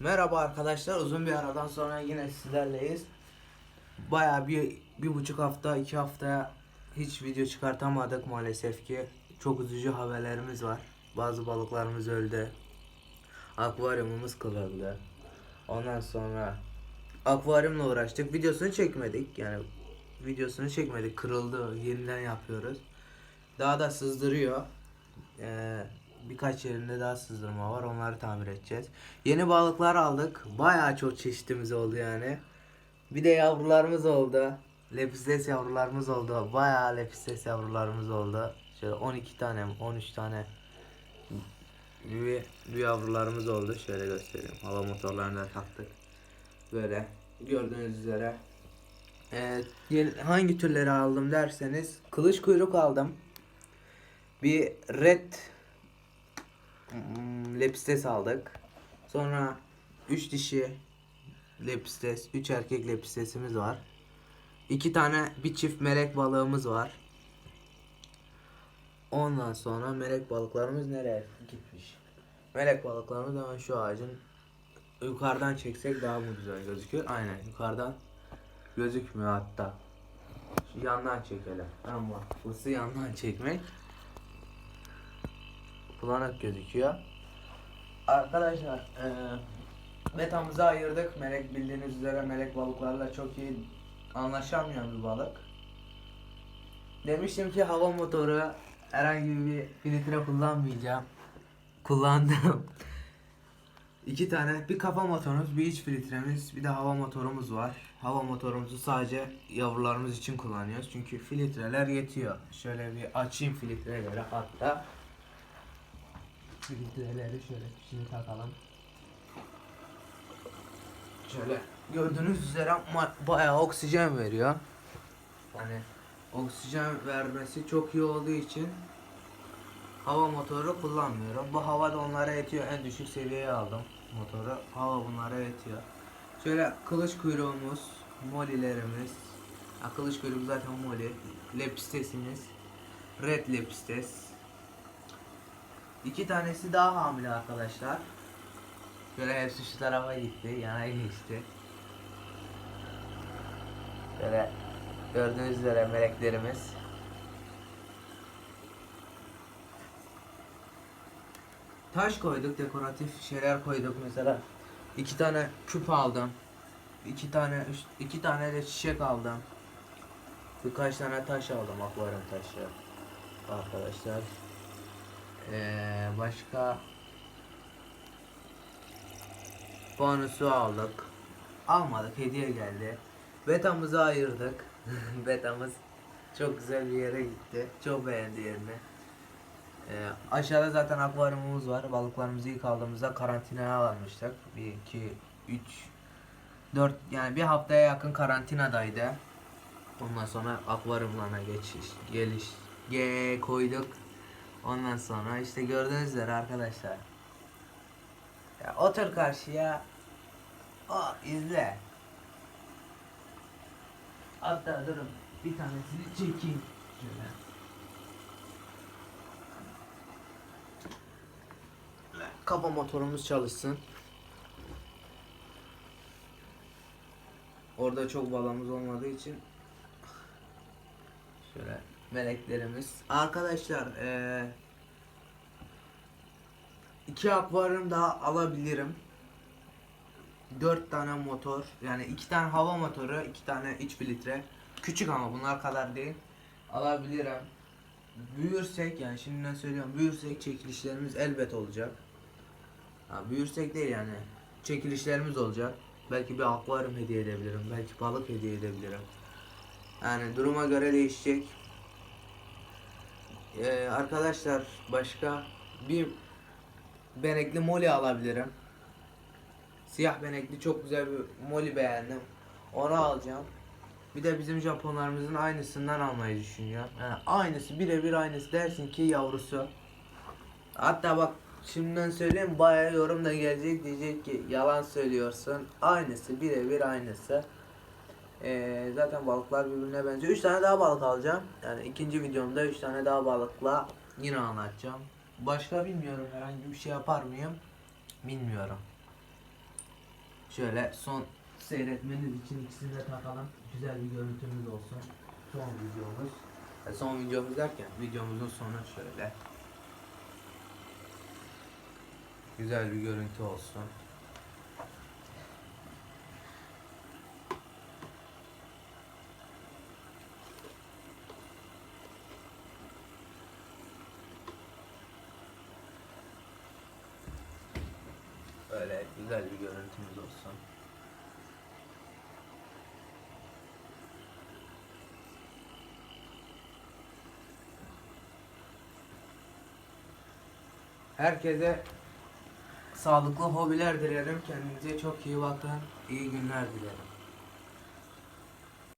Merhaba arkadaşlar uzun bir aradan sonra yine sizlerleyiz. Baya bir, bir buçuk hafta iki haftaya hiç video çıkartamadık maalesef ki. Çok üzücü haberlerimiz var. Bazı balıklarımız öldü. Akvaryumumuz kırıldı. Ondan sonra akvaryumla uğraştık. Videosunu çekmedik yani videosunu çekmedik kırıldı yeniden yapıyoruz. Daha da sızdırıyor. Ee, birkaç yerinde daha sızdırma var. Onları tamir edeceğiz. Yeni balıklar aldık. Bayağı çok çeşitimiz oldu yani. Bir de yavrularımız oldu. Lepistes yavrularımız oldu. Bayağı lepistes yavrularımız oldu. Şöyle 12 tane, 13 tane bir, bir yavrularımız oldu. Şöyle göstereyim. Hava motorlarını da taktık. Böyle gördüğünüz üzere. Evet, hangi türleri aldım derseniz kılıç kuyruk aldım. Bir red lepistes aldık. Sonra 3 dişi lepistes, 3 erkek lepistesimiz var. 2 tane bir çift melek balığımız var. Ondan sonra melek balıklarımız nereye gitmiş? Melek balıklarımız hemen şu ağacın yukarıdan çeksek daha mı güzel gözüküyor? Aynen yukarıdan gözükmüyor hatta. Şu yandan çekelim. Ama fısı yandan çekmek bulanık gözüküyor. Arkadaşlar eee betamızı ayırdık. Melek bildiğiniz üzere melek balıklarla çok iyi anlaşamayan bir balık. Demiştim ki hava motoru herhangi bir filtre kullanmayacağım. Kullandım. İki tane bir kafa motorumuz, bir iç filtremiz, bir de hava motorumuz var. Hava motorumuzu sadece yavrularımız için kullanıyoruz. Çünkü filtreler yetiyor. Şöyle bir açayım filtreleri hatta. Filtreleri şöyle şimdi takalım. Şöyle gördüğünüz üzere bayağı oksijen veriyor. Yani oksijen vermesi çok iyi olduğu için hava motoru kullanmıyorum. Bu hava da onlara yetiyor. En düşük seviyeye aldım motoru. Hava bunlara yetiyor. Şöyle kılıç kuyruğumuz, molilerimiz. Kılıç kuyruğu zaten moli. Lepistesimiz. Red lepistes. İki tanesi daha hamile arkadaşlar. Şöyle hepsi şu tarafa gitti. Yana geçti. Şöyle gördüğünüz üzere meleklerimiz. Taş koyduk, dekoratif şeyler koyduk mesela. iki tane küp aldım. iki tane iki tane de çiçek aldım. Birkaç tane taş aldım, akvaryum taşı. Arkadaşlar. Ee, başka bonusu aldık. Almadık, hediye geldi. Betamızı ayırdık. Betamız çok güzel bir yere gitti. Çok beğendi yerini. Ee, aşağıda zaten akvaryumumuz var. Balıklarımızı ilk aldığımızda karantinaya almıştık. 1, 2, 3, 4 yani bir haftaya yakın karantinadaydı. Ondan sonra akvaryumlarına geçiş, geliş, ge koyduk. Ondan sonra işte gördüğünüz üzere arkadaşlar. Ya otur karşıya. O izle. Hatta durun bir tanesini çekeyim. Şöyle. Kafa motorumuz çalışsın. Orada çok balığımız olmadığı için şöyle meleklerimiz. Arkadaşlar eee iki akvaryum daha alabilirim. Dört tane motor yani iki tane hava motoru, iki tane iç filtre. Küçük ama bunlar kadar değil. Alabilirim. Büyürsek yani şimdiden söylüyorum büyürsek çekilişlerimiz elbet olacak. Ha, büyürsek değil yani. Çekilişlerimiz olacak. Belki bir akvaryum hediye edebilirim. Belki balık hediye edebilirim. Yani duruma göre değişecek. Ee, arkadaşlar başka bir benekli moli alabilirim. Siyah benekli çok güzel bir moli beğendim. Onu alacağım. Bir de bizim Japonlarımızın aynısından almayı düşünüyorum. Yani aynısı birebir aynısı dersin ki yavrusu. Hatta bak şimdiden söyleyeyim bayağı yorum da gelecek diyecek ki yalan söylüyorsun. Aynısı birebir aynısı. Ee, zaten balıklar birbirine benziyor. 3 tane daha balık alacağım. Yani ikinci videomda 3 tane daha balıkla yine anlatacağım. Başka bilmiyorum herhangi bir şey yapar mıyım? Bilmiyorum. Şöyle son seyretmeniz için ikisini de takalım. Güzel bir görüntümüz olsun. Son videomuz. E, son videomuz derken videomuzun sonu şöyle. Güzel bir görüntü olsun. Böyle güzel bir görüntümüz olsun. Herkese sağlıklı hobiler dilerim. Kendinize çok iyi bakın. İyi günler dilerim.